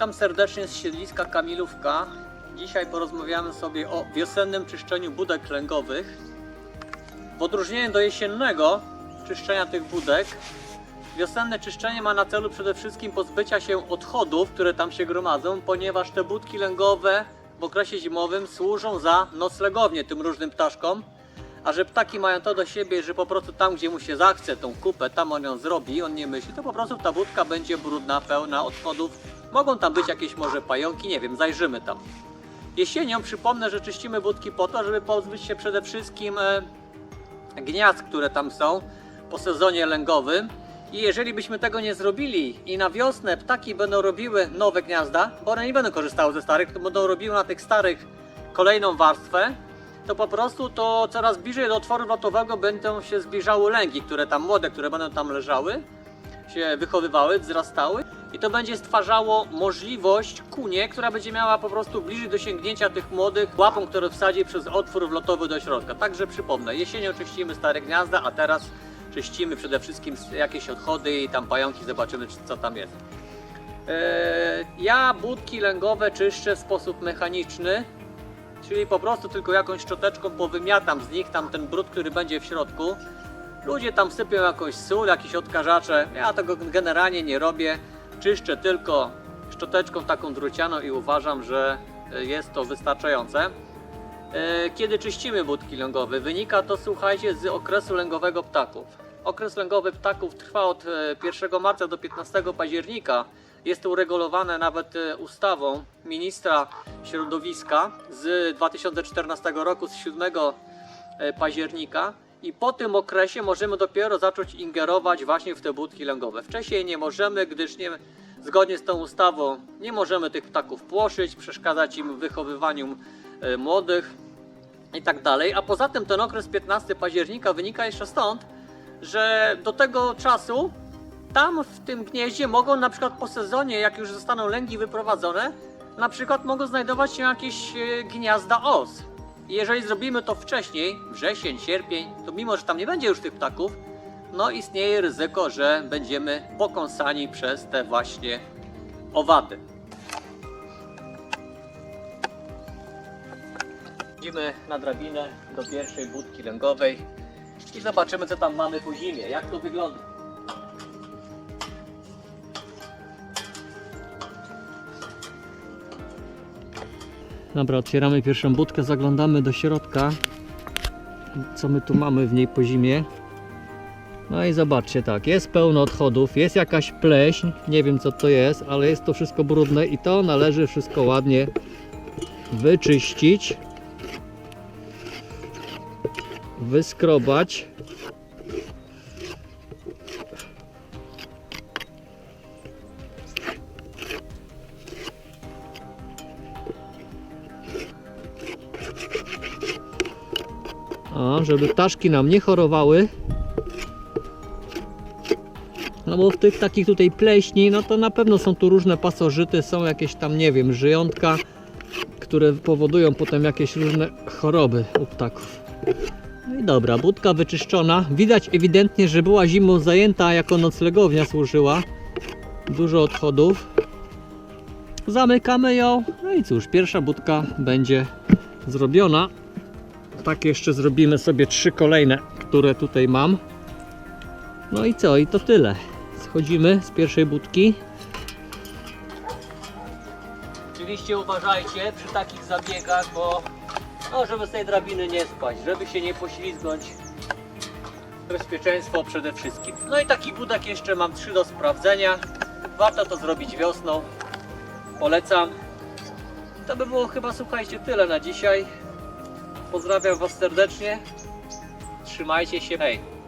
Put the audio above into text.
Witam serdecznie z siedliska Kamilówka. Dzisiaj porozmawiamy sobie o wiosennym czyszczeniu budek lęgowych. W odróżnieniu do jesiennego czyszczenia tych budek, wiosenne czyszczenie ma na celu przede wszystkim pozbycia się odchodów, które tam się gromadzą, ponieważ te budki lęgowe w okresie zimowym służą za noclegownię tym różnym ptaszkom. A że ptaki mają to do siebie, że po prostu tam, gdzie mu się zachce tą kupę, tam on ją zrobi, on nie myśli, to po prostu ta budka będzie brudna, pełna odchodów. Mogą tam być jakieś może pająki, nie wiem, zajrzymy tam. Jesienią przypomnę, że czyścimy budki po to, żeby pozbyć się przede wszystkim e, gniazd, które tam są po sezonie lęgowym. I jeżeli byśmy tego nie zrobili i na wiosnę ptaki będą robiły nowe gniazda, bo one nie będą korzystały ze starych, to będą robiły na tych starych kolejną warstwę, to po prostu to coraz bliżej do otworu lotowego będą się zbliżały lęgi, które tam młode, które będą tam leżały, się wychowywały, wzrastały i to będzie stwarzało możliwość kunie, która będzie miała po prostu bliżej do sięgnięcia tych młodych łapą, które wsadzi przez otwór wlotowy do środka. Także przypomnę, jesienią czyścimy stare gniazda, a teraz czyścimy przede wszystkim jakieś odchody i tam pająki, zobaczymy czy- co tam jest. Eee, Ja budki lęgowe czyszczę w sposób mechaniczny, czyli po prostu tylko jakąś szczoteczką powymiatam z nich tam ten brud, który będzie w środku. Ludzie tam sypią jakąś sól, jakieś odkażacze. Ja tego generalnie nie robię. Czyszczę tylko szczoteczką taką drucianą i uważam, że e, jest to wystarczające. E, Kiedy czyścimy budki lęgowe? Wynika to, słuchajcie, z okresu lęgowego ptaków. Okres lęgowy ptaków trwa od e, 1 marca do 15 października. Jest to uregulowane nawet e, ustawą ministra środowiska z 2014 roku, z 7 e, października. I po tym okresie możemy dopiero zacząć ingerować właśnie w te budki lęgowe. Wcześniej nie możemy, gdyż nie, zgodnie z tą ustawą nie możemy tych ptaków płoszyć, przeszkadzać im w wychowywaniu e, młodych i tak dalej. A poza tym ten okres 15 października wynika jeszcze stąd, że do tego czasu tam w tym gnieździe mogą na przykład po sezonie, jak już zostaną lęgi wyprowadzone, na przykład mogą znajdować się jakieś e, gniazda os. Jeżeli zrobimy to wcześniej, wrzesień, sierpień, to mimo, że tam nie będzie już tych ptaków, no istnieje ryzyko, że będziemy pokąsani przez te właśnie owady. Idziemy na drabinę do pierwszej budki lęgowej i zobaczymy co tam mamy po zimie, jak to wygląda. Dobra, otwieramy pierwszą budkę, zaglądamy do środka. Co my tu mamy w niej po zimie? No i zobaczcie, tak, jest pełno odchodów, jest jakaś pleśń, nie wiem co to jest, ale jest to wszystko brudne i to należy wszystko ładnie wyczyścić, wyskrobać. O, żeby ptaszki nam nie chorowały. No bo w tych takich tutaj pleśni, no to na pewno są tu różne pasożyty, są jakieś tam, nie wiem, żyjątka, które powodują potem jakieś różne choroby u ptaków. No i dobra, budka wyczyszczona. Widać ewidentnie, że była zimą zajęta, jako noclegownia służyła. Dużo odchodów. Zamykamy ją. No i cóż, pierwsza budka będzie zrobiona. Tak jeszcze zrobimy sobie trzy kolejne, które tutaj mam. No i co? I to tyle. Schodzimy z pierwszej budki. Oczywiście uważajcie przy takich zabiegach, bo no, żeby z tej drabiny nie spać, żeby się nie poślizgnąć. Bezpieczeństwo przede wszystkim. No i taki budek jeszcze mam trzy do sprawdzenia. Warto to zrobić wiosną. Polecam. To by było chyba, słuchajcie, tyle na dzisiaj. Pozdrawiam Was serdecznie. Trzymajcie się. Hej.